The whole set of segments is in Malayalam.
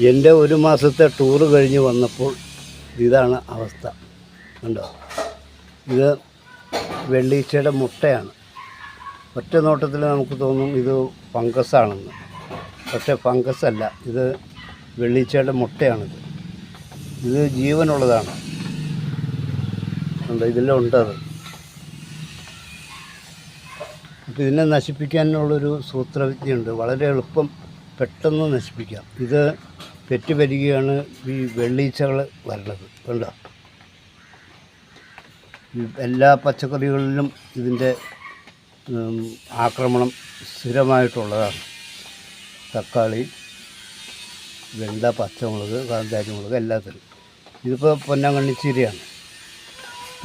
എന്റെ ഒരു മാസത്തെ ടൂറ് കഴിഞ്ഞ് വന്നപ്പോൾ ഇതാണ് അവസ്ഥ. കണ്ടോ? ഇത് വെള്ളീച്ചയുടെ മുട്ടയാണ്. ഒറ്റ നോട്ടത്തിൽ നമുക്ക് തോന്നും ഇത് ഫംഗസാണെന്ന്. പക്ഷേ ഫംഗസ് അല്ല ഇത് വെള്ളീച്ചയുടെ മുട്ടയാണിത്. ഇത് ജീവനുള്ളതാണ്. ഉണ്ട് ഇതിലെല്ലാം ഉണ്ടത് അപ്പോൾ ഇതിനെ നശിപ്പിക്കാനുള്ളൊരു സൂത്രവിദ്യയുണ്ട്. വളരെ എളുപ്പം പെട്ടെന്ന് നശിപ്പിക്കാം. ഇത് പെറ്റ് വരികയാണ് ഈ വെള്ളീച്ചകൾ വരണത് കണ്ടോ? എല്ലാ പച്ചക്കറികളിലും ഇതിന്റെ ആക്രമണം സ്ഥിരമായിട്ടുള്ളതാണ്. തക്കാളി വെണ്ട പച്ചമുളക് കാന്താരി മുളക് എല്ലാത്തിലും. ഇതിപ്പോൾ പൊന്നാങ്കണ്ണിച്ചീരയാണ്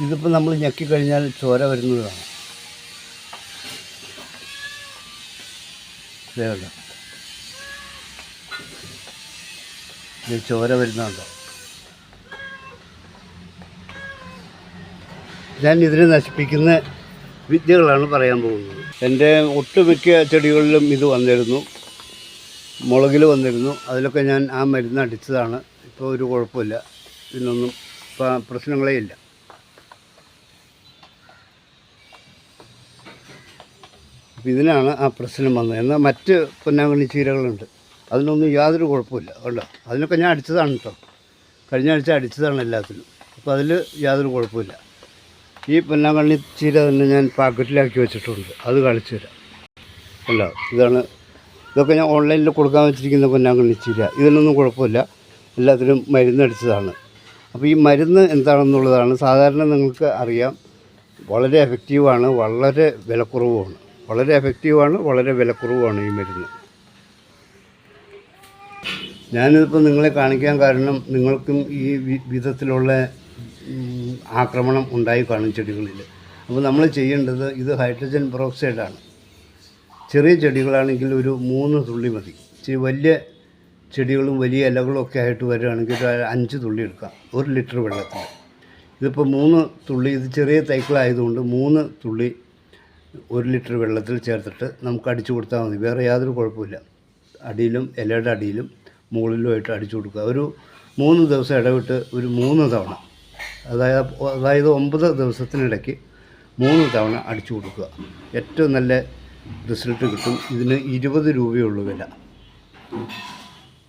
ഇതിപ്പോൾ നമ്മൾ ഞെക്കിക്കഴിഞ്ഞാൽ ചോര വരുന്നതാണ്. ഇതേ കണ്ടോ ഇത് ചോര വരുന്നുണ്ടോ? ഞാൻ ഇതിനെ നശിപ്പിക്കുന്ന വിദ്യകളാണ് പറയാൻ പോകുന്നത്. എന്റെ ഒട്ടുമിക്ക ചെടികളിലും ഇത് വന്നിരുന്നു. മുളകിൽ വന്നിരുന്നു. അതിലൊക്കെ ഞാൻ ആ മരുന്ന് അടിച്ചതാണ്. ഇപ്പോൾ ഒരു കുഴപ്പമില്ല. ഇതിനൊന്നും പ്രശ്നങ്ങളേ ഇല്ല. ഇതിനാണ് ആ പ്രശ്നം വന്നത്. എന്നാൽ മറ്റ് പൊന്നാങ്കണ്ണി ചീരകളുണ്ട്. അതിനൊന്നും യാതൊരു കുഴപ്പമില്ല കണ്ടോ? അതിനൊക്കെ ഞാൻ അടിച്ചതാണ് കേട്ടോ കഴിഞ്ഞ ആഴ്ച അടിച്ചതാണ് എല്ലാത്തിനും. അപ്പോൾ അതിൽ യാതൊരു കുഴപ്പമില്ല. ഈ പൊന്നാങ്കണ്ണി ചീര തന്നെ ഞാൻ പാക്കറ്റിലാക്കി വെച്ചിട്ടുണ്ട്. അത് കാണിച്ചു തരാം. അല്ല ഇതാണ്. ഇതൊക്കെ ഞാൻ ഓൺലൈനിൽ കൊടുക്കാൻ വെച്ചിരിക്കുന്ന പൊന്നാങ്കണ്ണി ചീര. ഇതിനൊന്നും കുഴപ്പമില്ല. എല്ലാത്തിനും മരുന്നടിച്ചതാണ് അപ്പോൾ ഈ മരുന്ന് എന്താണെന്നുള്ളതാണ് സാധാരണ നിങ്ങൾക്ക് അറിയാം. വളരെ എഫക്റ്റീവാണ് വളരെ വിലക്കുറവുമാണ്. വളരെ എഫക്റ്റീവാണ് വളരെ വിലക്കുറവുമാണ് ഈ മരുന്ന്. ഞാനിതിപ്പോൾ നിങ്ങളെ കാണിക്കാൻ കാരണം നിങ്ങൾക്കും ഈ വിധത്തിലുള്ള ആക്രമണം ഉണ്ടായി കാണും ചെടികളിൽ അപ്പോൾ നമ്മൾ ചെയ്യേണ്ടത് ഇത് ഹൈഡ്രജൻ പെറോക്സൈഡാണ്. ചെറിയ ചെടികളാണെങ്കിൽ ഒരു മൂന്ന് തുള്ളി മതി. വലിയ ചെടികളും വലിയ ഇലകളും ഒക്കെ ആയിട്ട് വരികയാണെങ്കിൽ ഒരു അഞ്ച് തുള്ളി എടുക്കാം. ഒരു ലിറ്റർ വെള്ളത്തിൽ. ഇതിപ്പോൾ മൂന്ന് തുള്ളി ഇത് ചെറിയ തൈക്കളായതുകൊണ്ട് മൂന്ന് തുള്ളി ഒരു ലിറ്റർ വെള്ളത്തിൽ ചേർത്തിട്ട് നമുക്ക് അടിച്ചു കൊടുത്താൽ മതി. വേറെ യാതൊരു കുഴപ്പമില്ല അടിയിലും ഇലയുടെ അടിയിലും മുകളിലുമായിട്ട് അടിച്ചു കൊടുക്കുക. ഒരു മൂന്ന് ദിവസം ഇടവിട്ട് ഒരു മൂന്ന് തവണ. അതായത് അതായത് ഒമ്പത് ദിവസത്തിനിടയ്ക്ക് മൂന്ന് തവണ അടിച്ചു കൊടുക്കുക. ഏറ്റവും നല്ല റിസൾട്ട് കിട്ടും. ഇതിന് ഇരുപത് രൂപയുള്ളൂ വില.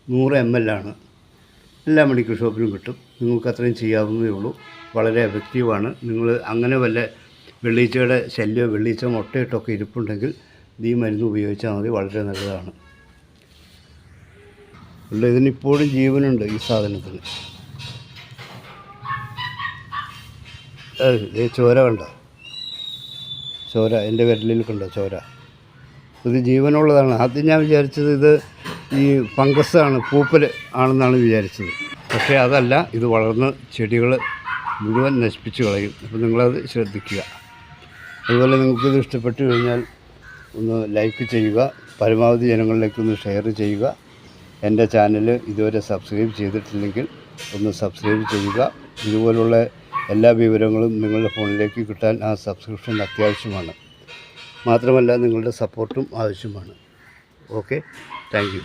നൂറ് എം എൽ ആണ്. എല്ലാ മെഡിക്കൽ ഷോപ്പിലും കിട്ടും. നിങ്ങൾക്ക് അത്രയും ചെയ്യാവുന്നതേ ഉള്ളൂ. വളരെ എഫക്റ്റീവാണ് നിങ്ങൾ അങ്ങനെ വല്ല വെള്ളീച്ചയുടെ ശല്യമോ വെള്ളീച്ച മുട്ടയിട്ടൊക്കെ ഇരിപ്പുണ്ടെങ്കിൽ ഈ മരുന്ന് ഉപയോഗിച്ചാൽ മതി. വളരെ നല്ലതാണ്. ഉള്ള ഇതിനിപ്പോഴും ജീവനുണ്ട് ഈ സാധനത്തിന്. ദേ ചോര കണ്ട. ചോര എന്റെ വിരലിൽ കണ്ട ചോര. ഇത് ജീവനുള്ളതാണ്. ആദ്യം ഞാൻ വിചാരിച്ചത് ഇത് ഈ ഫംഗസാണ് പൂപ്പൽ ആണെന്നാണ് വിചാരിച്ചത്. പക്ഷേ അതല്ല ഇത് വളർന്ന് ചെടികൾ മുഴുവൻ നശിപ്പിച്ച് കളയും. അപ്പോൾ നിങ്ങളത് ശ്രദ്ധിക്കുക. അതുപോലെ നിങ്ങൾക്കിത് ഇഷ്ടപ്പെട്ടു കഴിഞ്ഞാൽ ഒന്ന് ലൈക്ക് ചെയ്യുക പരമാവധി ജനങ്ങളിലേക്ക് ഒന്ന് ഷെയർ ചെയ്യുക. എന്റെ ചാനൽ ഇതുവരെ സബ്സ്ക്രൈബ് ചെയ്തിട്ടില്ലെങ്കിൽ ഒന്ന് സബ്സ്ക്രൈബ് ചെയ്യുക. ഇതുപോലുള്ള എല്ലാ വിവരങ്ങളും നിങ്ങളുടെ ഫോണിലേക്ക് കിട്ടാൻ ആ സബ്സ്ക്രിപ്ഷൻ അത്യാവശ്യമാണ്. മാത്രമല്ല നിങ്ങളുടെ സപ്പോർട്ടും ആവശ്യമാണ്. ഓക്കെ? താങ്ക്